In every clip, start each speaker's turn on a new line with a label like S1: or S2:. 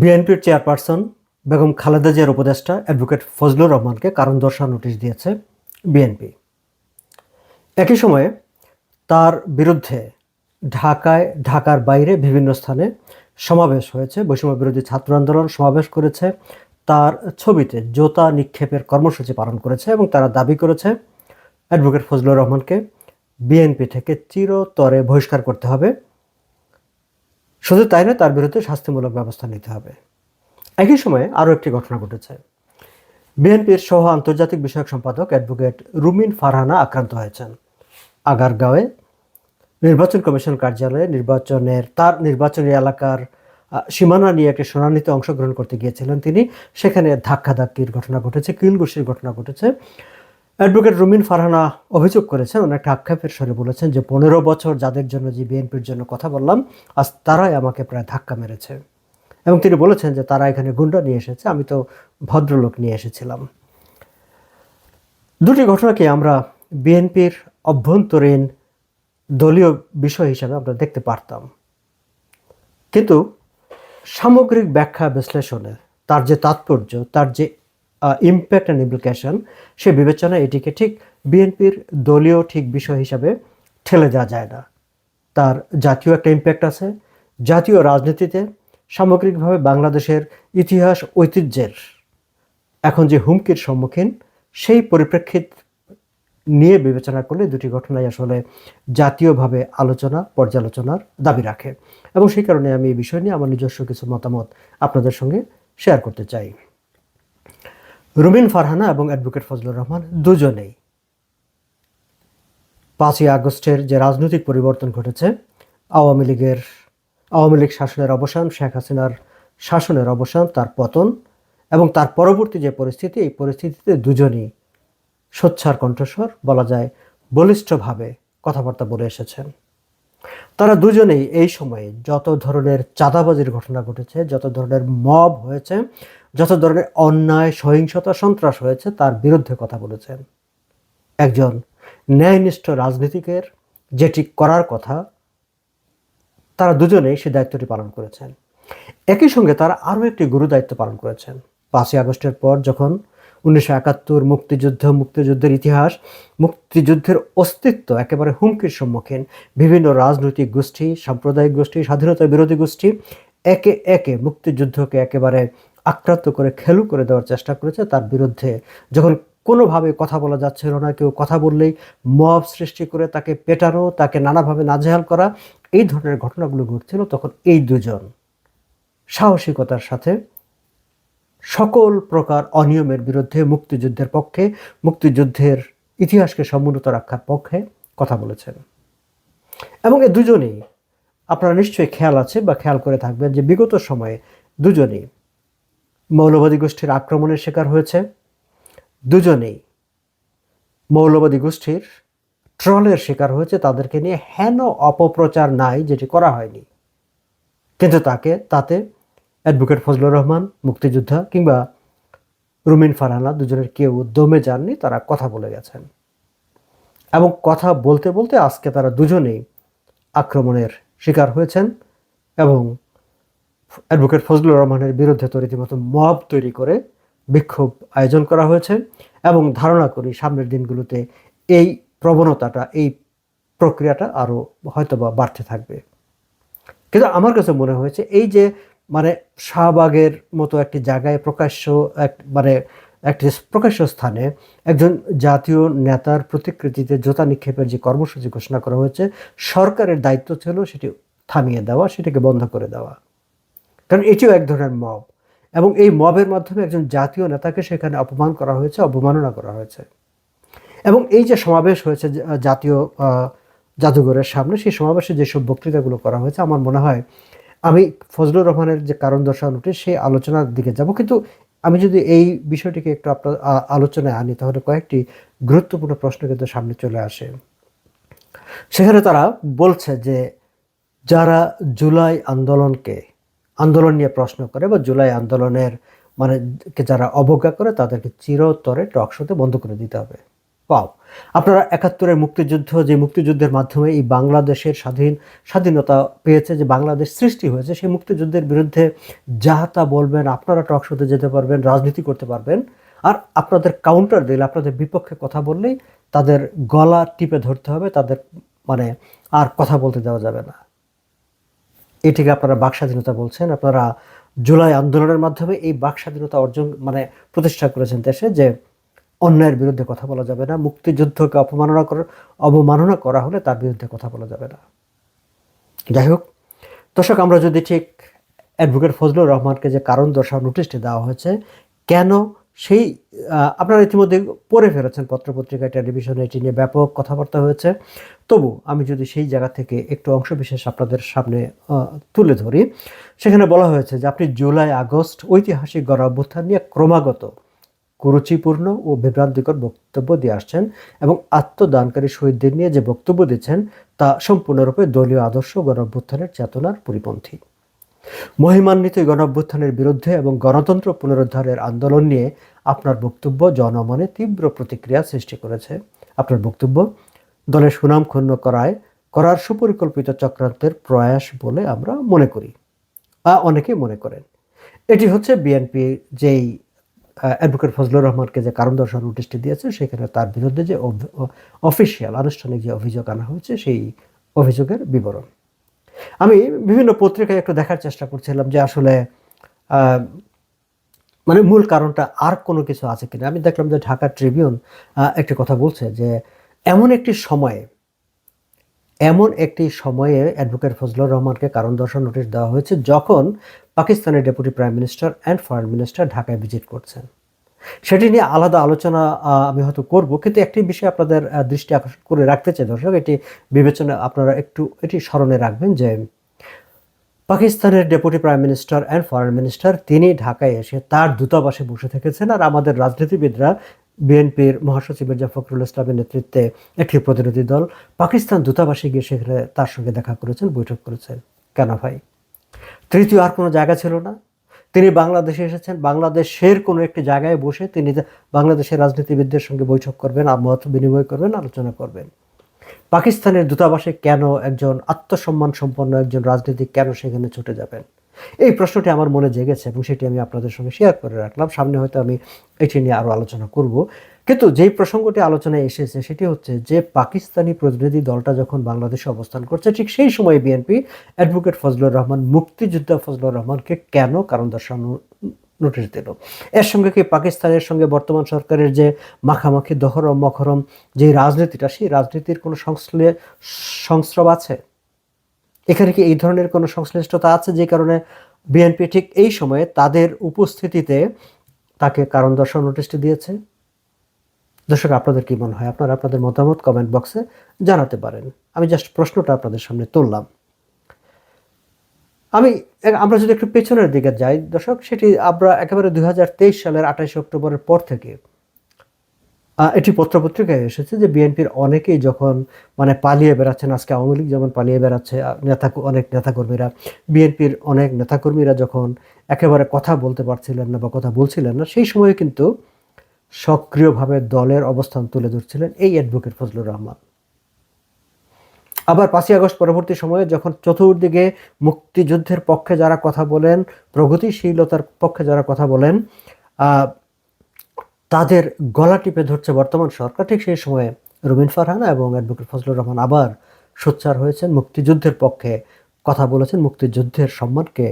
S1: বিএনপির চেয়ারপারসন বেগম খালেদা জিয়ার উপদেষ্টা অ্যাডভোকেট ফজলুর রহমানকে কারণ দর্শা নোটিশ দিয়েছে বিএনপি। একই সময়ে তার বিরুদ্ধে ঢাকায়, ঢাকার বাইরে বিভিন্ন স্থানে সমাবেশ হয়েছে। বৈষম্য বিরোধী ছাত্র আন্দোলন সমাবেশ করেছে। তার ছবিতে জোতা নিক্ষেপের কর্মসূচি পালন করেছে এবং তারা দাবি করেছে অ্যাডভোকেট ফজলুর রহমানকে বিএনপি থেকে চিরতরে বহিষ্কার করতে হবে। শুধু তাই না তার বিরুদ্ধে শাস্তিমূলক ব্যবস্থা নিতে হবে। একই সময়ে আরও একটি ঘটনা ঘটেছে। বিএনপির সহ আন্তর্জাতিক বিষয়ক সম্পাদক অ্যাডভোকেট রুমিন ফারহানা আক্রান্ত হয়েছেন। আগারগাঁওয়ে নির্বাচন কমিশন কার্যালয়ে নির্বাচনের, তার নির্বাচনী এলাকার সীমানা নিয়ে একটি শুনানিতে অংশগ্রহণ করতে গিয়েছিলেন তিনি। সেখানে ধাক্কাধাক্কির ঘটনা ঘটেছে, কিলঘুষির ঘটনা ঘটেছে। অ্যাডভোকেট রুমিন ফারহানা অভিযোগ করেছেন অনেকটা আক্ষেপের স্বরে বলেছেন যে পনেরো বছর যাদের জন্য যে বিএনপির জন্য কথা বললাম, আজ তারাই আমাকে প্রায় ধাক্কা মেরেছে। এবং তিনি বলেছেন যে তারা এখানে গুন্ডা নিয়ে এসেছে, আমি তো ভদ্রলোক নিয়ে এসেছিলাম। দুটি ঘটনাকে আমরা বিএনপির অভ্যন্তরীণ দলীয় বিষয় হিসাবে আমরা দেখতে পারতাম। কিন্তু সামগ্রিক ব্যাখ্যা বিশ্লেষণে তার যে তাৎপর্য, তার যে ইম্প্যাক্ট অ্যান্ড ইমপ্লিকেশন সে বিবেচনায় এটিকে ঠিক বিএনপির দলীয় ঠিক বিষয় হিসাবে ঠেলে দেওয়া যায় না। তার জাতীয় একটা ইম্প্যাক্ট আছে। জাতীয় রাজনীতিতে সামগ্রিকভাবে বাংলাদেশের ইতিহাস ঐতিহ্যের এখন যে হুমকির সম্মুখীন, সেই পরিপ্রেক্ষিত নিয়ে বিবেচনা করলে দুটি ঘটনাই আসলে জাতীয়ভাবে আলোচনা, পর্যালোচনার দাবি রাখে। এবং সেই কারণে আমি এই বিষয় নিয়ে আমার নিজস্ব কিছু মতামত আপনাদের সঙ্গে শেয়ার করতে চাই। রুমিন ফারহানা এবং অ্যাডভোকেট ফজলুর রহমান দুজনেই পাঁচই আগস্টের যে রাজনৈতিক পরিবর্তন ঘটেছে, আওয়ামী লীগের, আওয়ামী লীগ শাসনের অবসান, শেখ হাসিনার শাসনের অবসান, তার পতন এবং তার পরবর্তী যে পরিস্থিতি, এই পরিস্থিতিতে দুজনই সোচ্চার কণ্ঠস্বর, বলা যায়, বলিষ্ঠভাবে কথাবার্তা বলে এসেছেন। তারা দুজনেই এই সময়ে যত ধরনের চাঁদাবাজির ঘটনা ঘটেছে, যত ধরনের মব হয়েছে, যত ধরনের অন্যায়, সহিংসতা, সন্ত্রাস হয়েছে, তার বিরুদ্ধে কথা বলেছেন একজন ন্যায়নিষ্ঠ রাজনীতিকের যেটি করার কথা, তারা দুজনেই সে দায়িত্বটি পালন করেছেন। একই সঙ্গে তারা আরও একটি গুরু দায়িত্ব পালন করেছেন। পাঁচই আগস্টের পর যখন উনিশশো একাত্তর মুক্তিযুদ্ধ, মুক্তিযুদ্ধের ইতিহাস, মুক্তিযুদ্ধের অস্তিত্ব একেবারে হুমকির সম্মুখীন বিভিন্ন রাজনৈতিক গোষ্ঠী, সাম্প্রদায়িক গোষ্ঠী, স্বাধীনতা বিরোধী গোষ্ঠী একে একে মুক্তিযুদ্ধকে একেবারে আক্রান্ত করে খেলু করে দেওয়ার চেষ্টা করেছে তার বিরুদ্ধে। যখন কোনোভাবে কথা বলা যাচ্ছিল না, কেউ কথা বললেই মব সৃষ্টি করে তাকে পেটানো, তাকে নানাভাবে নাজেহাল করা, এই ধরনের ঘটনাগুলো ঘটছিল তখন এই দুজন। সাহসিকতার সাথে সকল প্রকার অনিয়মের বিরুদ্ধে মুক্তিযুদ্ধের পক্ষে, মুক্তিযুদ্ধের ইতিহাসকে সমুন্নত রাখার পক্ষে কথা বলেছেন। এবং এই দুজনেই, আপনারা নিশ্চয়ই খেয়াল আছে বা খেয়াল করে থাকবেন যে বিগত সময়ে দুজনেই মৌলবাদী গোষ্ঠীর আক্রমণের শিকার হয়েছে। দুজনেই মৌলবাদী গোষ্ঠীর ট্রলের শিকার হয়েছে। তাদেরকে নিয়ে হেন অপপ্রচার নাই, যেটি করা হয়নি। কিন্তু তাকে, তাতে অ্যাডভোকেট ফজলুর রহমান, মুক্তিযোদ্ধা কিংবা রুমিন ফারহানা দুজনের কেউ দমে যাননি, তারা কথা বলে গেছেন। এবং কথা বলতে বলতে আজকে তারা দুজনেই আক্রমণের শিকার হয়েছেন এবং অ্যাডভোকেট ফজলুর রহমানের বিরুদ্ধে তো রীতিমতো মব তৈরি করে বিক্ষোভ আয়োজন করা হয়েছে এবং ধারণা করি সামনের দিনগুলোতে এই প্রবণতাটা, এই প্রক্রিয়াটা আরও হয়তোবা বাড়তে থাকবে। কিন্তু আমার কাছে মনে হয়েছে এই যে মানে শাহবাগের মতো একটি জায়গায় প্রকাশ্য এক মানে একটি প্রকাশ্য স্থানে একজন জাতীয় নেতার প্রতিকৃতিতে জোতা নিক্ষেপের যে কর্মসূচি ঘোষণা করা হয়েছে, সরকারের দায়িত্ব ছিল সেটি থামিয়ে দেওয়া, সেটাকে বন্ধ করে দেওয়া। কারণ এটিও এক ধরনের মব। এবং এই মবের মাধ্যমে একজন জাতীয় নেতাকে সেখানে অপমান করা হয়েছে, অবমাননা করা হয়েছে। এবং এই যে সমাবেশ হয়েছে জাতীয় জাদুঘরের সামনে, সেই সমাবেশে যেসব বক্তৃতাগুলো করা হয়েছে, আমার মনে হয় আমি ফজলুর রহমানের যে কারণ দর্শানোটি সেই আলোচনার দিকে যাব। কিন্তু আমি যদি এই বিষয়টিকে একটু আপনার আলোচনায় আনি, তাহলে কয়েকটি গুরুত্বপূর্ণ প্রশ্ন কিন্তু সামনে চলে আসে। সেখানে তারা বলছে যে, যারা জুলাই আন্দোলনকে, আন্দোলন নিয়ে প্রশ্ন করে বা জুলাই আন্দোলনের মানে যারা অবজ্ঞা করে, তাদেরকে চিরতরে টকশোতে বন্ধ করে দিতে হবে। পাও আপনারা একাত্তরের মুক্তিযুদ্ধ, যে মুক্তিযুদ্ধের মাধ্যমে এই বাংলাদেশের স্বাধীন, স্বাধীনতা পেয়েছে, যে বাংলাদেশ সৃষ্টি হয়েছে, সেই মুক্তিযুদ্ধের বিরুদ্ধে যা তা বলবেন, আপনারা টক শোতে যেতে পারবেন, রাজনীতি করতে পারবেন। আর আপনাদের কাউন্টার দিলে আপনাদের বিপক্ষে কথা বললেই তাদের গলা টিপে ধরতে হবে, তাদের মানে আর কথা বলতে দেওয়া যাবে না। এটিকে আপনারা বাক স্বাধীনতা বলছেন, আপনারা জুলাই আন্দোলনের মাধ্যমে এই বাক স্বাধীনতা অর্জন মানে প্রতিষ্ঠা করেছেন দেশে, যে অন্যায়ের বিরুদ্ধে কথা বলা যাবে না। মুক্তিযুদ্ধকে অপমাননা করার অবমাননা করা হলে তার বিরুদ্ধে কথা বলা যাবে না। যাই হোক, দর্শক, আমরা যদি ঠিক অ্যাডভোকেট ফজলুর রহমানকে যে কারণ দর্শাও নোটিশটি দেওয়া হয়েছে, কেন সেই আপনারা ইতিমধ্যে পড়ে ফেলেছেন পত্রপত্রিকায়, টেলিভিশনে, এটি নিয়ে ব্যাপক কথাবার্তা হয়েছে। তবু আমি যদি সেই জায়গা থেকে একটু অংশ বিশেষ আপনাদের সামনে তুলে ধরি, সেখানে বলা হয়েছে যে আপনি জুলাই আগস্ট ঐতিহাসিক গণ অভ্যুত্থান নিয়ে ক্রমাগত কুরুচিপূর্ণ ও বিভ্রান্তিকর বক্তব্য দিয়ে আসছেন এবং আত্মদানকারী শহীদদের নিয়ে যে বক্তব্য দিচ্ছেন, তা সম্পূর্ণরূপে দলীয় আদর্শ গণ অভ্যুত্থানের চেতনার পরিপন্থী। মহিমান্বিত এই গণ অভ্যুত্থানের বিরুদ্ধে এবং গণতন্ত্র পুনরুদ্ধারের আন্দোলন নিয়ে আপনার বক্তব্য জনমনে তীব্র প্রতিক্রিয়া সৃষ্টি করেছে। আপনার বক্তব্য, দলের সুনাম ক্ষুণ্ণ করায়, করার সুপরিকল্পিত চক্রান্তের প্রয়াস বলে আমরা মনে করি। বা অনেকে মনে করেন। এটি হচ্ছে বিএনপি যেই অ্যাডভোকেট ফজলুর রহমানকে যে কারণ দর্শন নোটিশটি দিয়েছে, সেখানে তার বিরুদ্ধে যে অফিসিয়াল আনুষ্ঠানিক যে অভিযোগ আনা হয়েছে, সেই অভিযোগের বিবরণ। আমি বিভিন্ন পত্রিকায় একটু দেখার চেষ্টা করছিলাম যে আসলে মানে মূল কারণটা আর কোনো কিছু আছে কিনা। আমি দেখলাম যে ঢাকা ট্রিবিউন একটি কথা বলছে যে, এমন একটি সময়ে এমন একটি সময়ে অ্যাডভোকেট ফজলুর রহমানকে কারণ দর্শন নোটিশ দেওয়া হয়েছে যখন পাকিস্তানের deputy prime minister and foreign minister ঢাকায় ভিজিট করছেন। সেটি নিয়ে আলাদা আলোচনা আমি হয়তো করব, কিন্তু একটি বিষয় আপনাদের দৃষ্টি আকর্ষণ করে রাখতে চাই দর্শক, এটি বিবেচনা আপনারা একটু, এটি স্মরণে রাখবেন যে পাকিস্তানের deputy prime minister and foreign minister তিনি ঢাকায় এসে তার দূতাবাসে বসে থেকেছেন আর আমাদের রাজনীতিবিদরা বিএনপির মহাসচিব মির্জা ফখরুল ইসলামের নেতৃত্বে একটি প্রতিনিধি দল পাকিস্তান দূতাবাসে গিয়ে সেখানে তার সঙ্গে দেখা করেছেন, বৈঠক করেছেন। কেন ভাই? তৃতীয় আর কোনো জায়গা ছিল না। তিনি বাংলাদেশে এসেছেন। বাংলাদেশের কোনো একটি জায়গায় বসে তিনি বাংলাদেশের রাজনীতিবিদদের সঙ্গে বৈঠক করবেন, মত বিনিময় করবেন, আলোচনা করবেন। পাকিস্তানের দূতাবাসে কেন একজন আত্মসম্মান সম্পন্ন একজন রাজনীতিক কেন সেখানে ছুটে যাবেন? এই প্রশ্নটি আমার মনে জেগেছে এবং সেটি আমি আপনাদের সঙ্গে শেয়ার করে রাখলাম। সামনে হয়তো আমি এটি নিয়ে আরও আলোচনা করব। কিন্তু যেই প্রসঙ্গটি আলোচনায় এসেছে সেটি হচ্ছে যে পাকিস্তানি প্রতিনিধি দলটা যখন বাংলাদেশে অবস্থান করছে, ঠিক সেই সময় বিএনপি অ্যাডভোকেট ফজলুর রহমান, মুক্তিযোদ্ধা ফজলুর রহমানকে কেন কারণ দর্শানো নোটিশ দিল? এর সঙ্গে কি পাকিস্তানের সঙ্গে বর্তমান সরকারের যে মাখামাখি, দহরম, মখরম যে রাজনীতিটা, সেই রাজনীতির কোনো সংশ্লে সংস্রব আছে? এখানে কি এই ধরনের কোনো সংশ্লিষ্টতা আছে যে কারণে বিএনপি ঠিক এই সময়ে তাদের উপস্থিতিতে তাকে কারণ দর্শন নোটিশটি দিয়েছে? দর্শক, আপনাদের কি মনে হয়? আপনারা আপনাদের মতামত কমেন্ট বক্সে জানাতে পারেন। আমি জাস্ট প্রশ্নটা আপনাদের সামনে তুললাম। আমি, আমরা যদি একটু পেছনের দিকে যাই, দর্শক, সেটি আমরা একেবারে দু হাজার তেইশ সালের আঠাশে অক্টোবরের পর থেকে এটি পত্রপত্রিকায় এসেছে যে বিএনপির অনেকেই যখন মানে পালিয়ে বেড়াচ্ছেন, আজকে আওয়ামী লীগ যেমন পালিয়ে বেড়াচ্ছে নেতা, অনেক নেতাকর্মীরা, বিএনপির অনেক নেতাকর্মীরা যখন একেবারে কথা বলতে পারছিলেন না বা কথা বলছিলেন না, সেই সময়ে কিন্তু সক্রিয়ভাবে দলের অবস্থান তুলে ধরছিলেন এই অ্যাডভোকেট ফজলুর রহমান। আবার পাঁচই আগস্ট পরবর্তী সময়ে যখন চতুর্দিকে মুক্তিযুদ্ধের পক্ষে যারা কথা বলেন, প্রগতিশীলতার পক্ষে যারা কথা বলেন তাদের গলা টিপে ধরছে বর্তমান সরকার। ঠিক সেই সময়ে রুমিন ফারহানা এবং অ্যাডভোকেট ফজলুর রহমান আবার সোচ্চার হয়েছেন মুক্তিযুদ্ধের পক্ষে। কথা বলেছেন মুক্তিযুদ্ধের সম্মানকে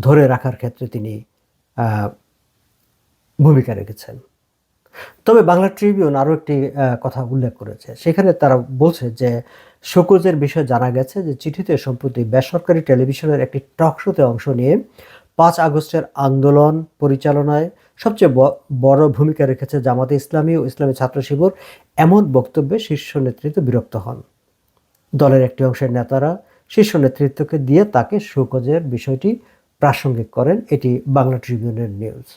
S1: ধরে রাখার ক্ষেত্রে তিনি ভূমিকা রেখেছেন। তবে বাংলা ট্রিবিউন আরও একটি কথা উল্লেখ করেছে। সেখানে তারা বলছে যে, শোকজের বিষয়ে জানা গেছে যে চিঠিতে সম্প্রতি বেসরকারি টেলিভিশনের একটি টক শোতে অংশ নিয়ে পাঁচ আগস্টের আন্দোলন পরিচালনায় সবচেয়ে বড় ভূমিকা রেখেছে জামাতে ইসলামী ও ইসলামী ছাত্র শিবির। এমন বক্তব্যে শীর্ষ নেতৃত্ব বিরক্ত হন। দলের একটি অংশের নেতারা শীর্ষ নেতৃত্বকে দিয়ে তাকে শোকজের বিষয়টি প্রাসঙ্গিক করেন। এটি বাংলা ট্রিবিউনের নিউজ।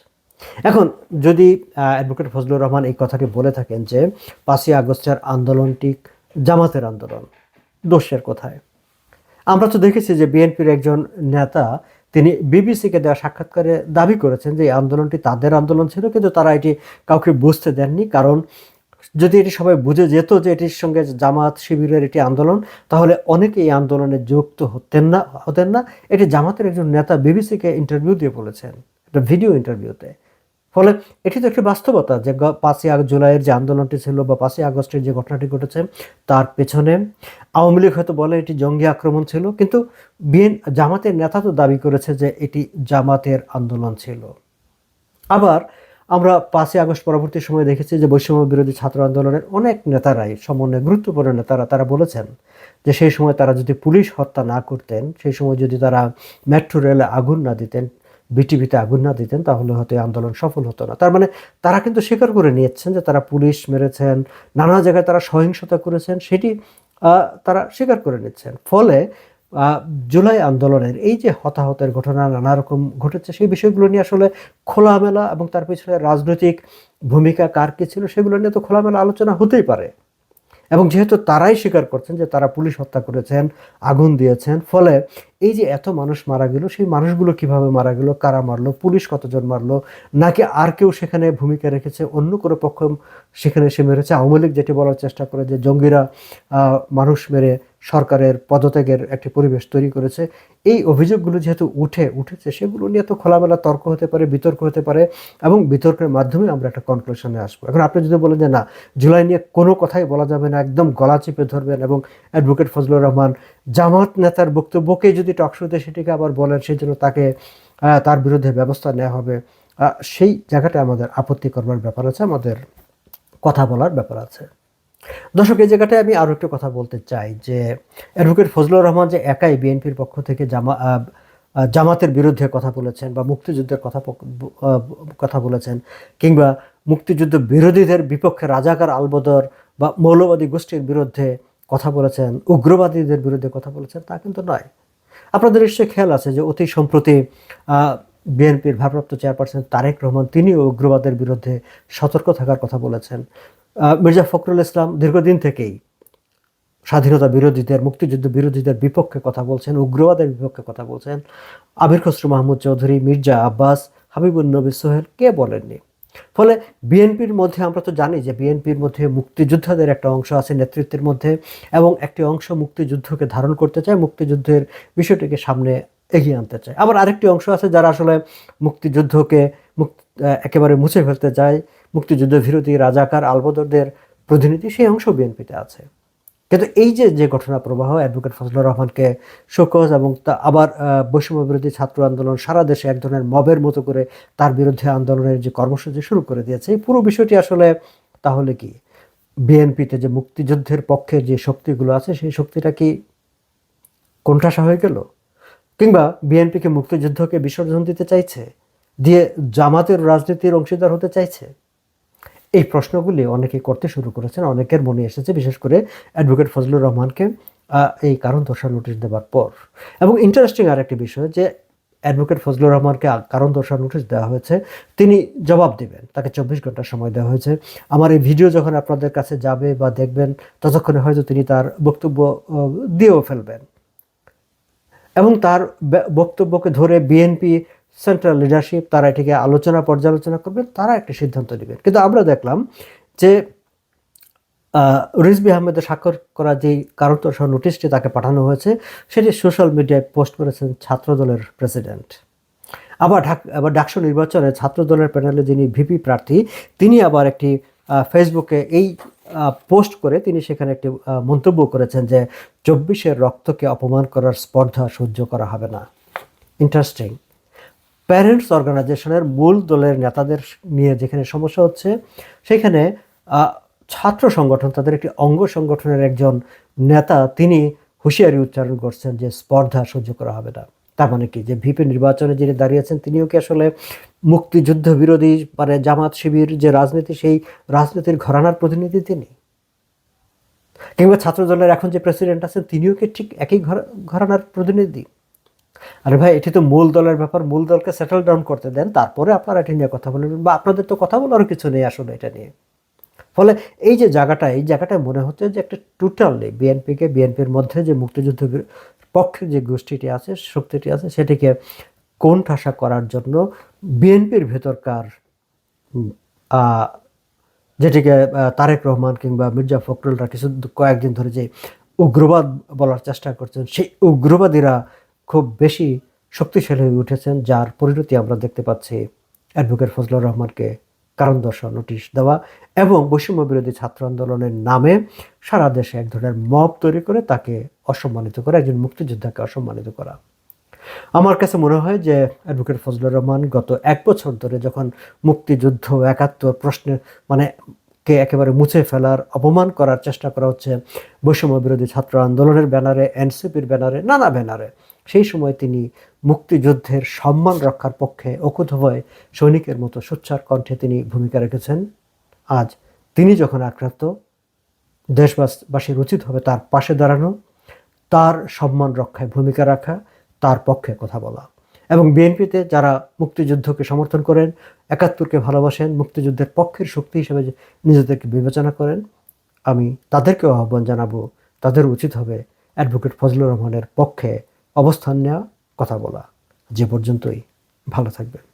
S1: এখন যদি অ্যাডভোকেট ফজলুর রহমান এই কথাটি বলে থাকেন যে, পাঁচই আগস্টের আন্দোলনটি জামাতের আন্দোলন, দোষের কোথায়? আমরা তো দেখেছি যে বিএনপির একজন নেতা তিনি বিবিসিকে দেওয়া সাক্ষাৎকারে দাবি করেছেন যে এই আন্দোলনটি তাদের আন্দোলন ছিল, কিন্তু তারা এটি কাউকে বুঝতে দেননি। কারণ যদি এটি সবাই বুঝে যেত যে এটির সঙ্গে জামাত শিবিরের এটি আন্দোলন, তাহলে অনেকে এই আন্দোলনে যুক্ত হতেন না হতেন না। এটি জামাতের একজন নেতা বিবিসিকে ইন্টারভিউ দিয়ে বলেছেন, একটা ভিডিও ইন্টারভিউতে ফলে এটি তো একটি বাস্তবতা যে পাঁচই জুলাইয়ের যে আন্দোলনটি ছিল বা পাঁচই আগস্টের যে ঘটনাটি ঘটেছে, তার পেছনে আওয়ামী লীগ হয়তো বলে এটি জঙ্গি আক্রমণ ছিল, কিন্তু বিএন জামাতের নেতা তো দাবি করেছে যে এটি জামাতের আন্দোলন ছিল। আবার আমরা পাঁচই আগস্ট পরবর্তী সময়ে দেখেছি যে বৈষম্য বিরোধী ছাত্র আন্দোলনের অনেক নেতারাই, সমন্বয়ে গুরুত্বপূর্ণ নেতারা, তারা বলেছেন যে সেই সময় তারা যদি পুলিশ হত্যা না করতেন, সেই সময় যদি তারা মেট্রো রেলে আগুন না দিতেন বিটিভিতে আগুন না দিতেন, তাহলে হয়তো আন্দোলন সফল হতো না। তার মানে তারা কিন্তু স্বীকার করে নিয়েছেন যে তারা পুলিশ মেরেছেন, নানা জায়গায় তারা সহিংসতা করেছেন, সেটি তারা স্বীকার করে নিচ্ছেন। ফলে জুলাই আন্দোলনের এই যে হতাহতের ঘটনা, নানা রকম ঘটেছে, সেই বিষয়গুলো নিয়ে আসলে খোলামেলা এবং তার পিছনে রাজনৈতিক ভূমিকা কার কি ছিল, সেগুলো নিয়ে তো খোলামেলা আলোচনা হতেই পারে। এবং যেহেতু তারাই স্বীকার করছেন যে তারা পুলিশ হত্যা করেছেন, আগুন দিয়েছেন, ফলে এই যে এত মানুষ মারা গেল, সেই মানুষগুলো কীভাবে মারা গেল, কারা মারলো, পুলিশ কতজন মারলো, নাকি আর কেউ সেখানে ভূমিকা রেখেছে, অন্য কোনো পক্ষ সেখানে এসে মেরেছে? আওয়ামী লীগ যেটি বলার চেষ্টা করে যে জঙ্গিরা মানুষ মেরে সরকারের পদত্যাগের একটি পরিবেশ তৈরি করেছে। এই অভিযোগগুলো যেহেতু উঠে উঠেছে, সেগুলো নিয়ে তো খোলামেলা তর্ক হতে পারে, বিতর্ক হতে পারে এবং বিতর্কের মাধ্যমে আমরা একটা কনক্লুশনে আসব। এখন আপনি যদি বলেন যে না, জুলাই নিয়ে কোনো কথাই বলা যাবে না, একদম গলা চেপে ধরবেন এবং অ্যাডভোকেট ফজলুর রহমান জামাত নেতার বক্তব্যকে যদি টকশোতে সেটিকে আবার বলেন, সেই জন্য তাকে তার বিরুদ্ধে ব্যবস্থা নেওয়া হবে সেই জায়গাটা আমাদের আপত্তি করবার ব্যাপার আছে, আমাদের কথা বলার ব্যাপার আছে। দর্শক, এই জায়গাটায় আমি আরও একটু কথা বলতে চাই যে অ্যাডভোকেট ফজলুর রহমান যে একাই বিএনপির পক্ষ থেকে জামা জামাতের বিরুদ্ধে কথা বলেছেন বা মুক্তিযুদ্ধের কথা কথা বলেছেন কিংবা মুক্তিযুদ্ধ বিরোধীদের বিপক্ষে রাজাকার আলবদর বা মৌলবাদী গোষ্ঠীর বিরুদ্ধে কথা বলেছেন, উগ্রবাদীদের বিরুদ্ধে কথা বলেছেন, তা কিন্তু নয়। আপনাদের নিশ্চয়ই খেয়াল আছে যে অতি সম্প্রতি বিএনপির ভারপ্রাপ্ত চেয়ারপারসন তারেক রহমান তিনিও উগ্রবাদের বিরুদ্ধে সতর্ক থাকার কথা বলেছেন। মির্জা ফখরুল ইসলাম দীর্ঘদিন থেকেই স্বাধীনতা বিরোধীদের, মুক্তিযুদ্ধ বিরোধীদের বিপক্ষে কথা বলছেন, উগ্রবাদের বিপক্ষে কথা বলছেন। আবির খসরু মাহমুদ চৌধুরী, মির্জা আব্বাস হাবিবুল নবী সোহেল, কে বলেননি? ফলে বিএনপির মধ্যে আমরা তো জানি যে বিএনপির মধ্যে মুক্তিযোদ্ধাদের একটা অংশ আছে নেতৃত্বের মধ্যে এবং একটি অংশ মুক্তিযুদ্ধকে ধারণ করতে চায়। মুক্তিযুদ্ধের বিষয়টিকে সামনে এগিয়ে আনতে চায়। আবার আরেকটি অংশ আছে যারা আসলে মুক্তিযুদ্ধকে মুক্ত একেবারে মুছে ফেলতে চায়। মুক্তিযুদ্ধ বিরোধী রাজাকার আলবদরদের প্রতিনিধি সেই অংশ বিএনপিতে আছে। কিন্তু এই যে যে ঘটনা প্রবাহ অ্যাডভোকেট ফজলুর রহমানকে শোকজ এবং তা আবার বৈষম্য বিরোধী ছাত্র আন্দোলন সারা দেশে এক ধরনের মবের মতো করে তার বিরুদ্ধে আন্দোলনের যে কর্মসূচি শুরু করে দিয়েছে, এই পুরো বিষয়টি আসলে তাহলে কি? বিএনপিতে যে মুক্তিযুদ্ধের পক্ষে যে শক্তিগুলো আছে, সেই শক্তিটা কি কোণঠাসা হয়ে গেল? কিংবা বিএনপিকে মুক্তিযুদ্ধকে বিসর্জন দিতে চাইছে, দিয়ে জামাতের রাজনীতির অংশীদার হতে চাইছে? এই প্রশ্নগুলি অনেকে করতে শুরু করেছেন, অনেকের মনে এসেছে, বিশেষ করে অ্যাডভোকেট ফজলুর রহমানকে এই কারণ দর্শার নোটিশ দেওয়ার পর। এবং ইন্টারেস্টিং আর একটি বিষয় যে অ্যাডভোকেট ফজলুর রহমানকে কারণ দর্শার নোটিশ দেওয়া হয়েছে, তিনি জবাব দেবেন, তাকে চব্বিশ ঘণ্টা সময় দেওয়া হয়েছে। আমার এই ভিডিও যখন আপনাদের কাছে যাবে বা দেখবেন, ততক্ষণে হয়তো তিনি তার বক্তব্য দিয়েও ফেলবেন। এবং তার বক্তব্যকে ধরে বিএনপি সেন্ট্রাল লিডারশিপ তারা এটিকে আলোচনা পর্যালোচনা করবেন, তারা একটা সিদ্ধান্ত নেবেন। কিন্তু আমরা দেখলাম যে রিজবি আহমেদের স্বাক্ষর করা যেই কারণ দর্শাও নোটিশটি তাকে পাঠানো হয়েছে, সেটি সোশ্যাল মিডিয়ায় পোস্ট করেছেন ছাত্রদলের প্রেসিডেন্ট আবার ঢাক আবার ডাকসু নির্বাচনে ছাত্রদলের প্যানেলে যিনি ভিপি প্রার্থী, তিনি আবার একটি ফেসবুকে এই পোস্ট করে তিনি সেখানে একটি মন্তব্য করেছেন যে চব্বিশের রক্তকে অপমান করার স্পর্ধা সহ্য করা হবে না। ইন্টারেস্টিং প্যারেন্টস অর্গানাইজেশনের মূল দলের নেতাদের নিয়ে যেখানে সমস্যা হচ্ছে, সেখানে ছাত্র সংগঠন, তাদের একটি অঙ্গ সংগঠনের একজন নেতা, তিনি হুঁশিয়ারি উচ্চারণ করছেন যে স্পর্ধা সহ্য করা হবে না। তার মানে কি? যে ভিপি নির্বাচনে যিনি দাঁড়িয়েছেন তিনিও কি আসলে মুক্তিযুদ্ধ বিরোধী মানে জামাত শিবির যে রাজনীতি, সেই রাজনীতির ঘরানার প্রতিনিধি তিনি? কিংবা ছাত্র দলের এখন যে প্রেসিডেন্ট আছেন, তিনিও কি ঠিক একই ঘর- ঘরানার প্রতিনিধি? আরে ভাই, এটি তো মূল দলের ব্যাপার, মূল দলকে সেটেল ডাউন করতে দেন, তারপরে আপনারা এটি নিয়ে কথা বলবেন, বা আপনাদের তো কথা বলারও কিছু নেই আসলে এটা নিয়ে। ফলে এই যে জায়গাটা, এই জায়গাটায় মনে হচ্ছে যে একটা টোটালি বিএনপিকে বিএনপির মধ্যে যে মুক্তিযুদ্ধ বি- পক্ষে যে গোষ্ঠীটি আছে, শক্তিটি আছে, সেটিকে কোন ঠাসা করার জন্য বিএনপির ভেতরকার যেটিকে তারেক রহমান কিংবা মির্জা ফখরুলরা কিছু কয়েকদিন ধরে যে উগ্রবাদ বলার চেষ্টা করছেন, সেই উগ্রবাদীরা খুব বেশি শক্তিশালী হয়ে উঠেছেন, যার পরিণতি আমরা দেখতে পাচ্ছি অ্যাডভোকেট ফজলুর রহমানকে। কারণ দর্শাও নোটিশ দেওয়া এবং বৈষম্য বিরোধী ছাত্র আন্দোলনের নামে সারা দেশে এক ধরনের মব তৈরি করে তাকে অসম্মানিত করা, একজন মুক্তিযোদ্ধাকে অসম্মানিত করা। আমার কাছে মনে হয় যে অ্যাডভোকেট ফজলুর রহমান গত এক বছর ধরে যখন মুক্তিযুদ্ধ একাত্তর প্রশ্নে মানে কে একেবারে মুছে ফেলার অপমান করার চেষ্টা করা হচ্ছে, বৈষম্য বিরোধী ছাত্র আন্দোলনের ব্যানারে, এনসিপির ব্যানারে, নানা ব্যানারে সেই সময় তিনি মুক্তিযুদ্ধের সম্মান রক্ষার পক্ষে অকুতভয় সৈনিকের মতো সোচ্চার কণ্ঠে তিনি ভূমিকা রেখেছেন। আজ তিনি যখন আক্রান্ত দেশবাসীর উচিত হবে তার পাশে দাঁড়ানো, তার সম্মান রক্ষায় ভূমিকা রাখা, তার পক্ষে কথা বলা। এবং বিএনপিতে যারা মুক্তিযুদ্ধকে সমর্থন করেন, একাত্তরকে ভালোবাসেন, মুক্তিযুদ্ধের পক্ষের শক্তি হিসেবে নিজেদেরকে বিবেচনা করেন, আমি তাদেরকেও আহ্বান জানাব, তাদের উচিত হবে অ্যাডভোকেট ফজলুর রহমানের পক্ষে অবস্থান নেওয়া কথা বলা। যে পর্যন্তই ভালো থাকবেন।